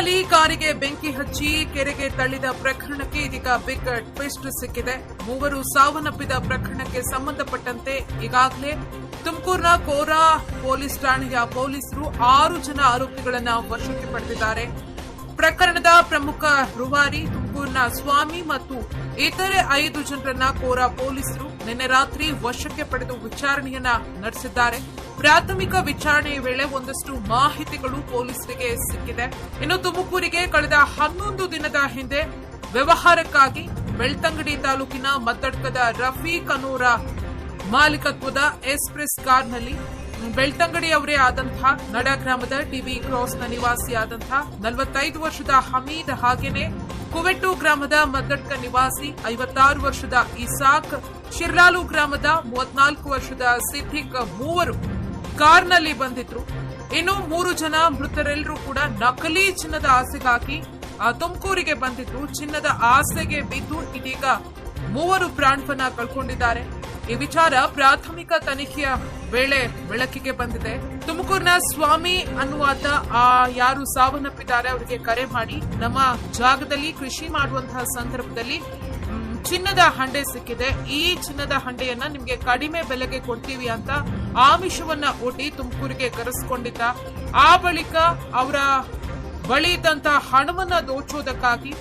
ಕಾರ್ನಲ್ಲಿ ಕಾರಿಗೆ ಬೆಂಕಿ ಹಚ್ಚಿ ಕೆರೆಗೆ ತಳ್ಳಿದ ಪ್ರಕರಣಕ್ಕೆ ಇದೀಗ ಬಿಗ್ ಟ್ವಿಸ್ಟ್ ಸಿಕ್ಕಿದೆ. ಮೂವರು ಸಾವನ್ನಪ್ಪಿದ ಪ್ರಕರಣಕ್ಕೆ ಸಂಬಂಧಪಟ್ಟಂತೆ ಈಗಾಗಲೇ ತುಮಕೂರಿನ ಕೋರಾ ಪೊಲೀಸ್ ಠಾಣೆಯ ಪೊಲೀಸರು ಆರು ಜನ ಆರೋಪಿಗಳನ್ನು ವಶಕ್ಕೆ ಪಡೆದಿದ್ದಾರೆ. ಪ್ರಕರಣದ ಪ್ರಮುಖ ರುವಾರಿ ತುಮಕೂರಿನ ಸ್ವಾಮಿ ಮತ್ತು ಇತರೆ ಐದು ಜನರನ್ನ ಕೋರಾ ಪೊಲೀಸರು ನಿನ್ನೆ ರಾತ್ರಿ ವಶಕ್ಕೆ ಪಡೆದು ವಿಚಾರಣೆಯನ್ನ ನಡೆಸಿದ್ದಾರೆ. ಪ್ರಾಥಮಿಕ ವಿಚಾರಣೆ ವೇಳೆ ಒಂದಷ್ಟು ಮಾಹಿತಿಗಳು ಪೊಲೀಸರಿಗೆ ಸಿಕ್ಕಿದೆ. ಇನ್ನು ತುಮಕೂರಿಗೆ ಕಳೆದ ಹನ್ನೊಂದು ದಿನದ ಹಿಂದೆ ವ್ಯವಹಾರಕ್ಕಾಗಿ ಬೆಳ್ತಂಗಡಿ ತಾಲೂಕಿನ ಮತ್ತಡ್ಕದ ರಫೀಕ್ ಅನೂರ ಮಾಲೀಕತ್ವದ ಎಕ್ಸ್ಪ್ರೆಸ್ ಕಾರ್ನಲ್ಲಿ ಬೆಳ್ತಂಗಡಿ ಅವರೇ ಆದಂತಹ ನಡ ಗ್ರಾಮದ ಟಿವಿ ಕ್ರಾಸ್ನ ನಿವಾಸಿಯಾದಂತಹ ನಲವತ್ತೈದು ವರ್ಷದ ಹಮೀದ್ ಹಾಗೇನೆ ಕುವೆಟ್ಟು ಗ್ರಾಮದ ಮದ್ದಡ್ಕ ನಿವಾಸಿ ಐವತ್ತಾರು ವರ್ಷದ ಇಸಾಕ್, ಶಿರ್ಲಾಲು ಗ್ರಾಮದ ಮೂವತ್ನಾಲ್ಕು ವರ್ಷದ ಸಿದ್ದಿಕ್ ಮೂವರು ಕಾರ್ನಲ್ಲಿ ಬಂದಿದ್ರು. ಇನ್ನು ಮೂರು ಜನ ಮೃತರೆಲ್ಲರೂ ಕೂಡ ನಕಲಿ ಚಿನ್ನದ ಆಸೆಗಾಗಿ ತುಮಕೂರಿಗೆ ಬಂದಿದ್ರು. ಚಿನ್ನದ ಆಸೆಗೆ ಬಿದ್ದು ಇದೀಗ ಮೂವರು ಪ್ರಾಣವನ್ನ ಕಳ್ಕೊಂಡಿದ್ದಾರೆ. ಈ ವಿಚಾರ ಪ್ರಾಥಮಿಕ ತನಿಖೆಯ ವೇಳೆ ಬೆಳಕಿಗೆ ಬಂದಿದೆ. ತುಮಕೂರಿನ ಸ್ವಾಮಿ ಅನ್ನುವಾತ ಆ ಯಾರು ಸಾವನ್ನಪ್ಪಿದ್ದಾರೆ, ಅವರಿಗೆ ಕರೆ ಮಾಡಿ ನಮ್ಮ ಜಾಗದಲ್ಲಿ ಕೃಷಿ ಮಾಡುವಂತಹ ಸಂದರ್ಭದಲ್ಲಿ ಚಿನ್ನದ ಹಂಡೆ ಸಿಕ್ಕಿದೆ. ಈ ಚಿನ್ನದ ಹಂಡೆಯನ್ನ ನಿಮ್ಗೆ ಕಡಿಮೆ ಬೆಲೆಗೆ ಕೊಡ್ತೀವಿ ಅಂತ ಆಮಿಷವನ್ನ ಒಡ್ಡಿ ತುಮಕೂರಿಗೆ ಕರೆಸ್ಕೊಂಡಿದ್ದ. ಆ ಬಳಿಕ ಅವರ ಬಳಿ ಇದ್ದಂತಹ ಹಣವನ್ನ ದೋಚೋದಕ್ಕಾಗಿ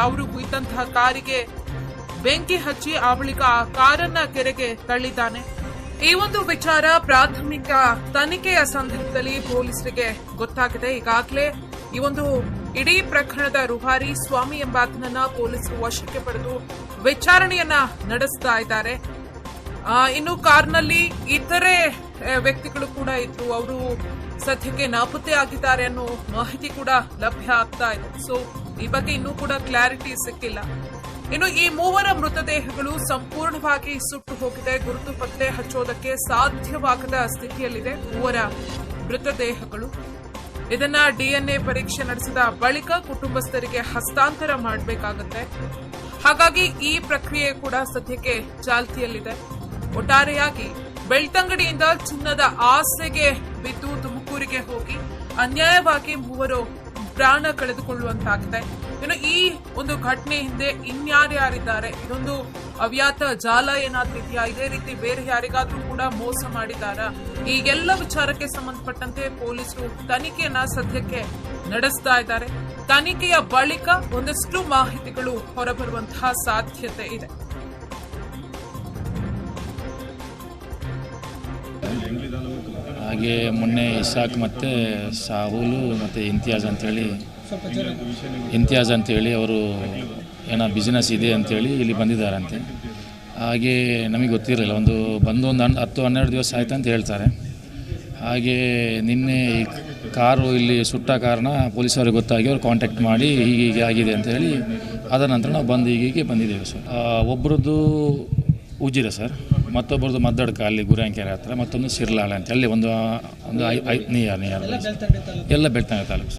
ಅವರು ಇದ್ದಂತಹ ಕಾರಿಗೆ ಬೆಂಕಿ ಹಚ್ಚಿ ಆ ಬಳಿಕ ಆ ಕಾರನ್ನ ಕೆರೆಗೆ ತಳ್ಳಿದ್ದಾನೆ. ಈ ಒಂದು ವಿಚಾರ ಪ್ರಾಥಮಿಕ ತನಿಖೆಯ ಸಂದರ್ಭದಲ್ಲಿ ಪೊಲೀಸರಿಗೆ ಗೊತ್ತಾಗಿದೆ. ಈಗಾಗಲೇ ಈ ಒಂದು ಇಡೀ ಪ್ರಕರಣದ ರುಹಾರಿ ಸ್ವಾಮಿ ಎಂಬಾತನನ್ನ ಪೊಲೀಸರು ವಶಕ್ಕೆ ಪಡೆದು ವಿಚಾರಣೆಯನ್ನ ನಡೆಸ್ತಾ ಇದ್ದಾರೆ. ಇನ್ನು ಕಾರ್ನಲ್ಲಿ ಇತರೆ ವ್ಯಕ್ತಿಗಳು ಕೂಡ ಇತ್ತು ಅವರು ಸದ್ಯಕ್ಕೆ ನಾಪತ್ತೆ ಆಗಿದ್ದಾರೆ ಅನ್ನೋ ಮಾಹಿತಿ ಕೂಡ ಲಭ್ಯ ಆಗ್ತಾ ಇದೆ. ಸೊ ಈ ಬಗ್ಗೆ ಇನ್ನೂ ಕೂಡ ಕ್ಲಾರಿಟಿ ಸಿಕ್ಕಿಲ್ಲ. ಇನ್ನು ಈ ಮೂವರ ಮೃತದೇಹಗಳು ಸಂಪೂರ್ಣವಾಗಿ ಸುಟ್ಟು ಹೋಗಿದೆ. ಗುರುತು ಪತ್ತೆ ಹಚ್ಚೋದಕ್ಕೆ ಸಾಧ್ಯವಾಗದ ಸ್ಥಿತಿಯಲ್ಲಿದೆ ಮೂವರ ಮೃತದೇಹಗಳು. ಇದನ್ನ ಡಿಎನ್ಎ ಪರೀಕ್ಷೆ ನಡೆಸಿದ ಬಳಿಕ ಕುಟುಂಬಸ್ಥರಿಗೆ ಹಸ್ತಾಂತರ ಮಾಡಬೇಕಾಗುತ್ತೆ. ಹಾಗಾಗಿ ಈ ಪ್ರಕ್ರಿಯೆ ಕೂಡ ಸದ್ಯಕ್ಕೆ ಚಾಲ್ತಿಯಲ್ಲಿದೆ. ಒಟ್ಟಾರೆಯಾಗಿ ಬೆಳ್ತಂಗಡಿಯಿಂದ ಚಿನ್ನದ ಆಸೆಗೆ ಬಿದ್ದು ತುಮಕೂರಿಗೆ ಹೋಗಿ ಅನ್ಯಾಯವಾಗಿ ಮೂವರು ಪ್ರಾಣ ಕಳೆದುಕೊಳ್ಳುವಂತಾಗಿದೆ. ಇನ್ನು ಈ ಒಂದು ಘಟನೆ ಹಿಂದೆ ಇನ್ಯಾರ್ಯಾರಿದ್ದಾರೆ ಇದೊಂದು ಅವ್ಯಾತ ಜಾಲ ಏನಾದ್ರೂ ಇದೆಯಾ? ಇದೇ ರೀತಿ ಬೇರೆ ಯಾರಿಗಾದ್ರೂ ಕೂಡ ಮೋಸ ಮಾಡಿದಾರಾ ಈ ಎಲ್ಲ ವಿಚಾರಕ್ಕೆ ಸಂಬಂಧಪಟ್ಟಂತೆ ಪೊಲೀಸರು ತನಿಖೆಯನ್ನ ಸದ್ಯಕ್ಕೆ ನಡೆಸ್ತಾ ಇದ್ದಾರೆ. ತನಿಖೆಯ ಬಳಿಕ ಒಂದಷ್ಟು ಮಾಹಿತಿಗಳು ಹೊರಬರುವಂತಹ ಸಾಧ್ಯತೆ ಇದೆ. ಹಾಗೆ ಮೊನ್ನೆ ಇಸಾಕ್ ಮತ್ತು ಸಾಹುಲು ಮತ್ತು ಇಂತಿಯಾಜ್ ಅಂತೇಳಿ ಇಂತಿಯಾಜ್ ಅಂತೇಳಿ ಅವರು ಏನೋ ಬಿಸ್ನೆಸ್ ಇದೆ ಅಂತೇಳಿ ಇಲ್ಲಿ ಬಂದಿದ್ದಾರಂತೆ. ಹಾಗೆ ನಮಗೆ ಗೊತ್ತಿರಲಿಲ್ಲ, ಒಂದು ಬಂದು ಒಂದು ಹತ್ತು ಹನ್ನೆರಡು ದಿವಸ ಆಯ್ತು ಅಂತ ಹೇಳ್ತಾರೆ. ಹಾಗೆ ನಿನ್ನೆ ಕಾರು ಇಲ್ಲಿ ಸುಟ್ಟ ಕಾರಣ ಪೊಲೀಸರಿಗೆ ಗೊತ್ತಾಗಿ ಅವ್ರು ಕಾಂಟ್ಯಾಕ್ಟ್ ಮಾಡಿ ಹೀಗೆ ಹೀಗೆ ಆಗಿದೆ ಅಂತ ಹೇಳಿ ಅದ ನಂತರ ನಾವು ಬಂದು ಹೀಗೆ ಬಂದಿದ್ದೇವೆ ಸರ್. ಒಬ್ಬರದ್ದು ಉಜಿರೆ ಸರ್ ಮತ್ತೊಬ್ಬರದ್ದು ಮದ್ದಡ್ಕ ಅಲ್ಲಿ ಗುರಾಂಕೆರೆ ಹತ್ರ, ಮತ್ತೊಂದು ಸಿರ್ಲಾಳ ಅಂತ ಅಲ್ಲಿ ಒಂದು ಒಂದು ಐ ಐ, ನಿಯರ್ ನಿಯರ್ ಎಲ್ಲ ಬೆಳ್ತಂಗಡಿ ತಾಲೂಕು